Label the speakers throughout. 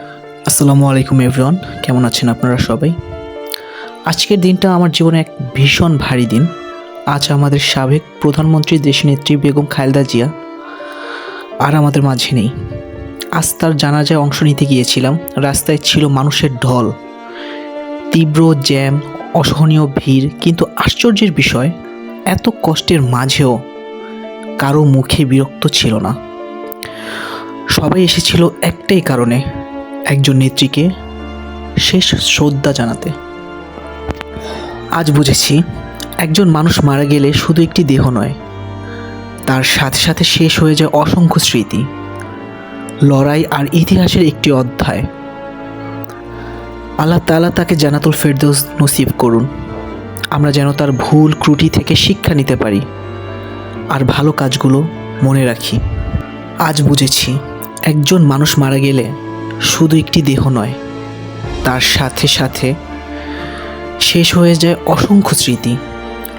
Speaker 1: আসসালামু আলাইকুম এভরিওয়ান, কেমন আছেন আপনারা সবাই? আজকের দিনটা আমার জীবনে এক ভীষণ ভারী দিন। আজ আমাদের সাবেক প্রধানমন্ত্রী দেশনেত্রী বেগম খালেদা জিয়া আর আমাদের মাঝে নেই। আজ তার জানাজায় অংশ নিতে গিয়েছিলাম, রাস্তায় ছিল মানুষের ঢল। তীব্র জ্যাম, অসহনীয় ভিড়, কিন্তু আশ্চর্যের বিষয়, এত কষ্টের মাঝেও কারও মুখে বিরক্ত ছিল না। সবাই এসেছিল একটাই কারণে একজন নেত্রীকে শেষ শ্রদ্ধা জানাতে। আজ বুঝেছি, একজন মানুষ মারা গেলে শুধু একটি দেহ নয়, তার সাথে সাথে শেষ হয়ে যায় অসংখ্য স্মৃতি, লড়াই আর ইতিহাসের একটি অধ্যায়। আল্লাহ তাআলা তাকে জানাতুল ফেরদৌস নসিব করুন। আমরা যেন তার ভুল, ত্রুটি থেকে শিক্ষা নিতে পারি আর ভালো কাজগুলো মনে রাখি। আজ বুঝেছি, একজন মানুষ মারা গেলে শুধু একটি দেহ নয়, তার সাথে সাথে শেষ হয়ে যায় অসংখ্য স্মৃতি,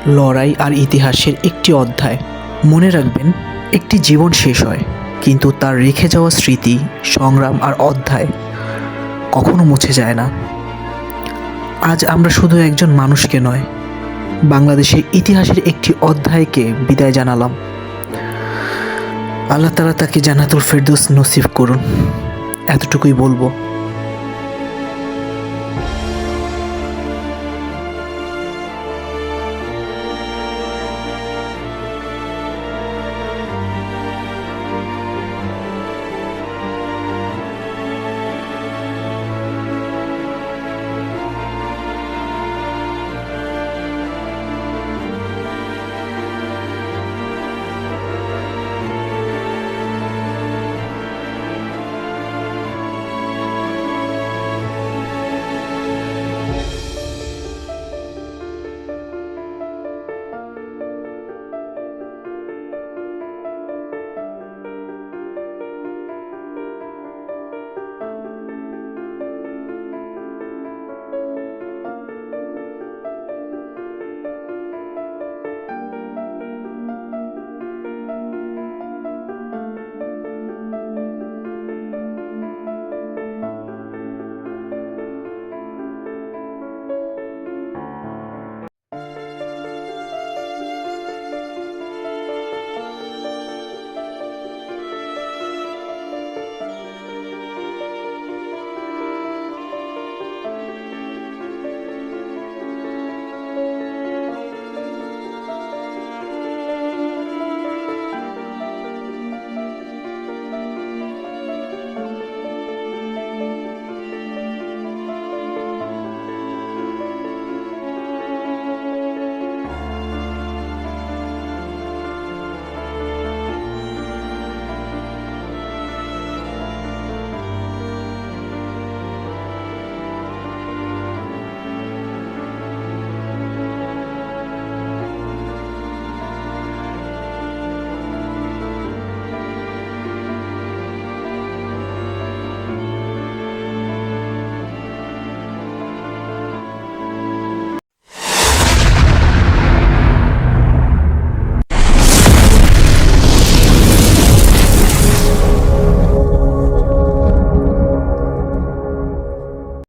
Speaker 1: লড়াই আর ইতিহাসের একটি অধ্যায়। মনে রাখবেন, একটি জীবন শেষ হয়, কিন্তু তার রেখে যাওয়া স্মৃতি, সংগ্রাম আর অধ্যায় কখনো মুছে যায় না। আজ আমরা শুধু একজন মানুষকে নয়, বাংলাদেশের ইতিহাসের একটি অধ্যায়কে বিদায় জানালাম। আল্লাহ তালা তাকে জান্নাতুল ফেরদৌস নসিব করুন। এতটুকুই বলব।